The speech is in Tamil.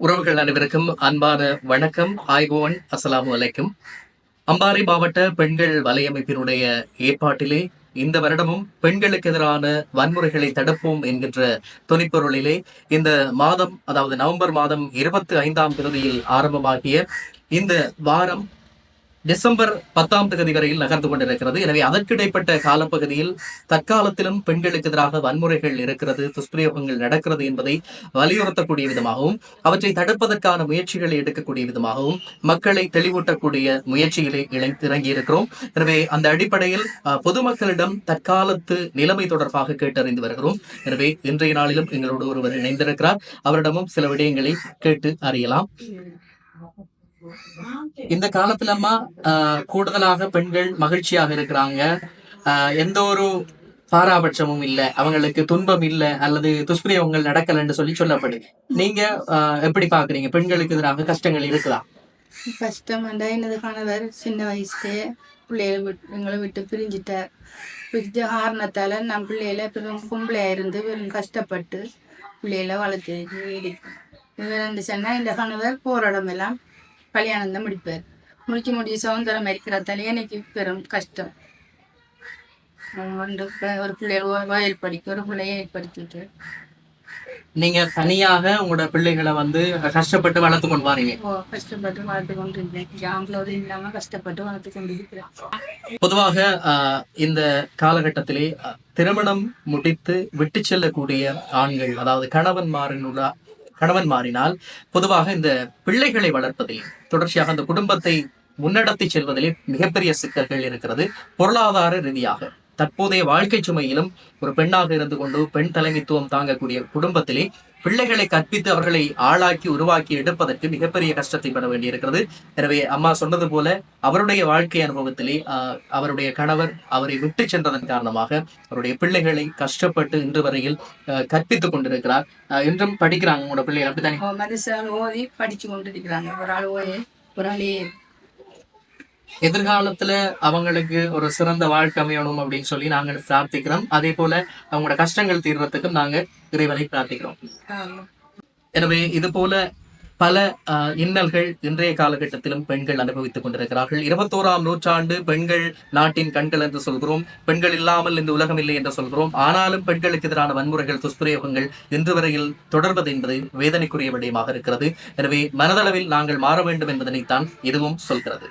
உறவுகள் அனைவருக்கும் அன்பான வணக்கம். ஆய்வோன் அஸ்லாம் வலைக்கும் அம்பாறை மாவட்ட பெண்கள் வலையமைப்பினுடைய ஏற்பாட்டிலே இந்த வருடமும் பெண்களுக்கு எதிரான வன்முறைகளை தடுப்போம் என்கின்ற துணிப்பொருளிலே இந்த மாதம் அதாவது நவம்பர் மாதம் இருபத்தி ஐந்தாம் தேதியில் ஆரம்பமாகிய இந்த வாரம் டிசம்பர் பத்தாம் தேதி வரையில் நகர்ந்து கொண்டிருக்கிறது. எனவே அதற்கிடைப்பட்ட காலப்பகுதியில் தற்காலத்திலும் பெண்களுக்கு எதிராக வன்முறைகள் இருக்கிறது துஷ்பிரயோகங்கள் நடக்கிறது என்பதை வலியுறுத்தக்கூடிய விதமாகவும் அவற்றை தடுப்பதற்கான முயற்சிகளை எடுக்கக்கூடிய விதமாகவும் மக்களை தெளிவூட்டக்கூடிய முயற்சிகளை இணைந்து இறங்கியிருக்கிறோம். எனவே அந்த அடிப்படையில் அஹ், பொதுமக்களிடம் தற்காலத்து நிலைமை தொடர்பாக கேட்டறிந்து வருகிறோம். எனவே இன்றைய நாளிலும் எங்களோடு ஒருவர் இணைந்திருக்கிறார். அவரிடமும் சில விடயங்களை கேட்டு அறியலாம். இந்த காலத்துலமா ஆஹ், கூடுதலாக பெண்கள் மகிழ்ச்சியாக இருக்கிறாங்க. ஆஹ், எந்த ஒரு பாராபட்சமும் இல்ல. அவங்களுக்கு துன்பம் இல்ல அல்லது துஷ்பிரயோகங்கள் நடக்கலன்னு சொல்லி சொல்லப்படுது. நீங்க எப்படி பாக்குறீங்க பெண்களுக்கு எதிராக கஷ்டங்கள் இருக்குதா? கஷ்டம் வேண்டாம் எனது கணவர்? சின்ன வயசுலேயே பிள்ளைகளை விட்டு எங்களை விட்டு பிரிஞ்சிட்டார் பிரிஞ்ச காரணத்தால நான் பிள்ளைகளை பெரும் பொம்பளையா இருந்து வெறும் கஷ்டப்பட்டு பிள்ளைகளை வளர்த்து இவர் வந்து இந்த கணவர் போராடமெல்லாம் கல்யாணம் முடிப்பார். முடிச்சு முடிச்சு சுதந்திரம் இருக்கிறதால எனக்கு பெரும் கஷ்டம். இப்ப ஒரு பிள்ளைகள் வயல் படிக்க ஒரு பிள்ளைய படிச்சுட்டு நீங்க தனியாக உங்களோட பிள்ளைகளை வந்து கஷ்டப்பட்டு வளர்த்து கொண்டு வரீங்க. கஷ்டப்பட்டு வளர்த்து கொண்டு இருந்தேன் இல்லாமல் கஷ்டப்பட்டு வளர்த்து கொண்டு இருக்கிறேன் பொதுவாக இந்த காலகட்டத்திலே திருமணம் முடித்து விட்டு செல்லக்கூடிய ஆண்கள் அதாவது கணவன் மாறினுள்ள கணவன் மாறினால் பொதுவாக இந்த பிள்ளைகளை வளர்ப்பதில் தொடர்ச்சியாக அந்த குடும்பத்தை முன்னெடுத்து செல்வதிலே மிகப்பெரிய சிக்கல்கள் இருக்கிறது. பொருளாதார ரீதியாக. தற்போதைய வாழ்க்கை சுமையிலும் ஒரு பெண்ணாக இருந்து கொண்டு பெண் தலைமைத்துவம் தாங்கக்கூடிய குடும்பத்திலே பிள்ளைகளை கற்பித்து அவர்களை ஆளாக்கி உருவாக்கி எடுப்பதற்கு மிகப்பெரிய கஷ்டத்தை பட வேண்டியிருக்கிறது. எனவே அம்மா சொன்னது போல அவருடைய வாழ்க்கை அனுபவத்திலே ஆஹ், அவருடைய கணவர் அவரை விட்டு சென்றதன் காரணமாக அவருடைய பிள்ளைகளை கஷ்டப்பட்டு இன்று வரையில் கற்பித்துக் கொண்டிருக்கிறார். ஆஹ், இன்றும் படிக்கிறாங்க உங்களோட பிள்ளைகள் அப்படித்தானே? மனுஷன் ஓதி படிச்சு கொண்டிருக்கிறாங்க. ஒரு ஆள் ஒரு ஆள் எதிர்காலத்துல அவங்களுக்கு ஒரு சிறந்த வாழ்க்கை அமையணும் அப்படின்னு சொல்லி நாங்க பிரார்த்திக்கிறோம். அதே போல அவங்களோட கஷ்டங்கள் தீர்றதுக்கும் நாங்க இறைவனை பிரார்த்திக்கிறோம். எனவே இது போல பல ஆஹ், இன்னல்கள் இன்றைய காலகட்டத்திலும் பெண்கள் அனுபவித்துக் கொண்டிருக்கிறார்கள். இருபத்தோராம் நூற்றாண்டு பெண்கள் நாட்டின் கண்கள் என்று சொல்கிறோம். பெண்கள் இல்லாமல் இந்த உலகம் இல்லை என்று சொல்கிறோம். ஆனாலும் பெண்களுக்கு எதிரான வன்முறைகள் துஷ்பிரயோகங்கள் இன்று வரையில் தொடர்வது என்பது வேதனைக்குரிய விடயமாக இருக்கிறது. எனவே மனதளவில் நாங்கள் மாற வேண்டும் என்பதனைத்தான் இதுவும் சொல்கிறது.